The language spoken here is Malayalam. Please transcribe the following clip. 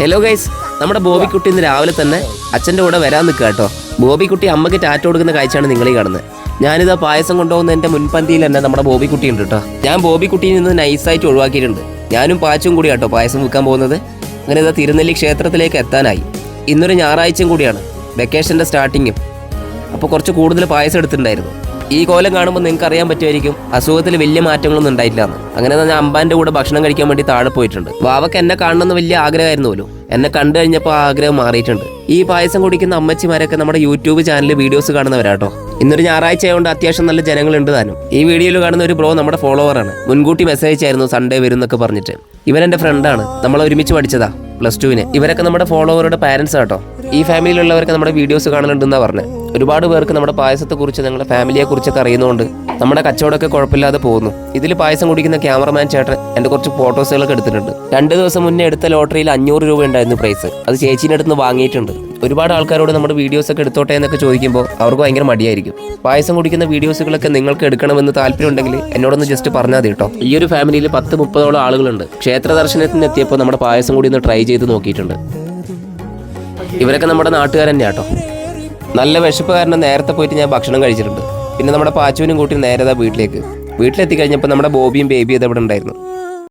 ഹലോ ഗൈസ് നമ്മുടെ ബോബിക്കുട്ടി ഇന്ന് രാവിലെ തന്നെ അച്ഛന്റെ കൂടെ വരാൻ നിൽക്കുക കേട്ടോ. ബോബിക്കുട്ടി അമ്മയ്ക്ക് ടാറ്റ കൊടുക്കുന്ന കാഴ്ചയാണ് നിങ്ങളീ കാണുന്നത്. ഞാനിതാ പായസം കൊണ്ടുപോകുന്ന എന്റെ മുൻപന്തിയിൽ തന്നെ നമ്മുടെ ബോബിക്കുട്ടി ഉണ്ട് കേട്ടോ. ഞാൻ ബോബിക്കുട്ടിയിൽ നിന്ന് നൈസായിട്ട് ഒഴിവാക്കിയിട്ടുണ്ട്. ഞാനും പാച്ചും കൂടി കേട്ടോ പായസം വിൽക്കാൻ പോകുന്നത്. അങ്ങനെ ഇതാ തിരുനെല്ലി ക്ഷേത്രത്തിലേക്ക് എത്താനായി. ഇന്നൊരു ഞായറാഴ്ചയും കൂടിയാണ്. വെക്കേഷന്റെ സ്റ്റാർട്ടിങ്ങും അപ്പോൾ കുറച്ച് കൂടുതൽ പായസം എടുത്തിട്ടുണ്ടായിരുന്നു. ഈ കോലം കാണുമ്പോൾ നിങ്ങൾക്ക് അറിയാൻ പറ്റുമായിരിക്കും അസുഖത്തിൽ വലിയ മാറ്റങ്ങളൊന്നും ഉണ്ടായിട്ടില്ല എന്ന് അങ്ങനെ ഞാൻ അമ്പാന്റെ കൂടെ ഭക്ഷണം കഴിക്കാൻ വേണ്ടി താഴെ പോയിട്ടുണ്ട്. വാവക്ക് എന്നെ കാണണമെന്ന് വലിയ ആഗ്രഹമായിരുന്നു പോലും. എന്നെ കണ്ടു കഴിഞ്ഞപ്പോൾ ആഗ്രഹം മാറിയിട്ടുണ്ട്. ഈ പായസം കുടിക്കുന്ന അമ്മച്ചിമാരൊക്കെ നമ്മുടെ യൂട്യൂബ് ചാനലിൽ വീഡിയോസ് കാണുന്നവരാട്ടോ. ഇന്നൊരു ഞായറാഴ്ച ആയതുകൊണ്ട് അത്യാവശ്യം നല്ല ജനങ്ങളുണ്ട് താനും. ഈ വീഡിയോയിൽ കാണുന്ന ഒരു ബ്രോ നമ്മുടെ ഫോളോവറാണ്. മുൻകൂട്ടി മെസ്സേജ് ആയിരുന്നു സൺഡേ വരും എന്നൊക്കെ പറഞ്ഞിട്ട്. ഇവൻ എന്റെ ഫ്രണ്ടാണ് നമ്മൾ ഒരുമിച്ച് പഠിച്ചതാ പ്ലസ് ടുവിന്. ഇവരൊക്കെ നമ്മുടെ ഫോളോവറുടെ പാരൻസ് ആട്ടോ. ഈ ഫാമിലിയിലുള്ളവരൊക്കെ നമ്മുടെ വീഡിയോസ് കാണലുണ്ടെന്നാ പറഞ്ഞത് ഒരുപാട് പേർക്ക് നമ്മുടെ പായസത്തെക്കുറിച്ച് ഞങ്ങളുടെ ഫാമിലിയെ കുറിച്ചൊക്കെ അറിയുന്നതുകൊണ്ട് നമ്മുടെ കച്ചവടമൊക്കെ കുഴപ്പമില്ലാതെ പോകുന്നു. ഇതിൽ പായസം കുടിക്കുന്ന ക്യാമറമാൻ ചേട്ടൻ എന്റെ കുറച്ച് ഫോട്ടോസുകളൊക്കെ എടുത്തിട്ടുണ്ട്. രണ്ട് ദിവസം മുന്നേ എടുത്ത ലോട്ടറിയിൽ അഞ്ഞൂറ് രൂപ ഉണ്ടായിരുന്നു പ്രൈസ് അത് ചേച്ചീന്റെ അടുത്ത് നിന്ന് വാങ്ങിയിട്ടുണ്ട്. ഒരുപാട് ആൾക്കാരോട് നമ്മുടെ വീഡിയോസൊക്കെ എടുത്തോട്ടെ എന്നൊക്കെ ചോദിക്കുമ്പോൾ അവർക്ക് ഭയങ്കര മടിയായിരിക്കും. പായസം കുടിക്കുന്ന വീഡിയോസുകളൊക്കെ നിങ്ങൾക്ക് എടുക്കണമെന്ന് താല്പര്യമുണ്ടെങ്കിൽ എന്നോടൊന്ന് ജസ്റ്റ് പറഞ്ഞാൽ കേട്ടോ. ഈ ഒരു ഫാമിലിയിൽ പത്ത് മുപ്പതോളം ആളുകളുണ്ട്. ക്ഷേത്ര ദർശനത്തിന് എത്തിയപ്പോൾ നമ്മുടെ പായസം കൂടി ഒന്ന് ട്രൈ ചെയ്ത് നോക്കിയിട്ടുണ്ട്. ഇവരൊക്കെ നമ്മുടെ നാട്ടുകാർ തന്നെയാ കേട്ടോ. നല്ല വിശപ്പ് കാരണം നേരത്തെ പോയിട്ട് ഞാൻ ഭക്ഷണം കഴിച്ചിട്ടുണ്ട്. പിന്നെ നമ്മുടെ പാച്ചുവിനും കൂട്ടി നേരെ വീട്ടിലേക്ക്. വീട്ടിലെത്തി കഴിഞ്ഞപ്പോൾ നമ്മുടെ ബോബിയും ബേബിയും ഇത് ഇവിടെ ഉണ്ടായിരുന്നു.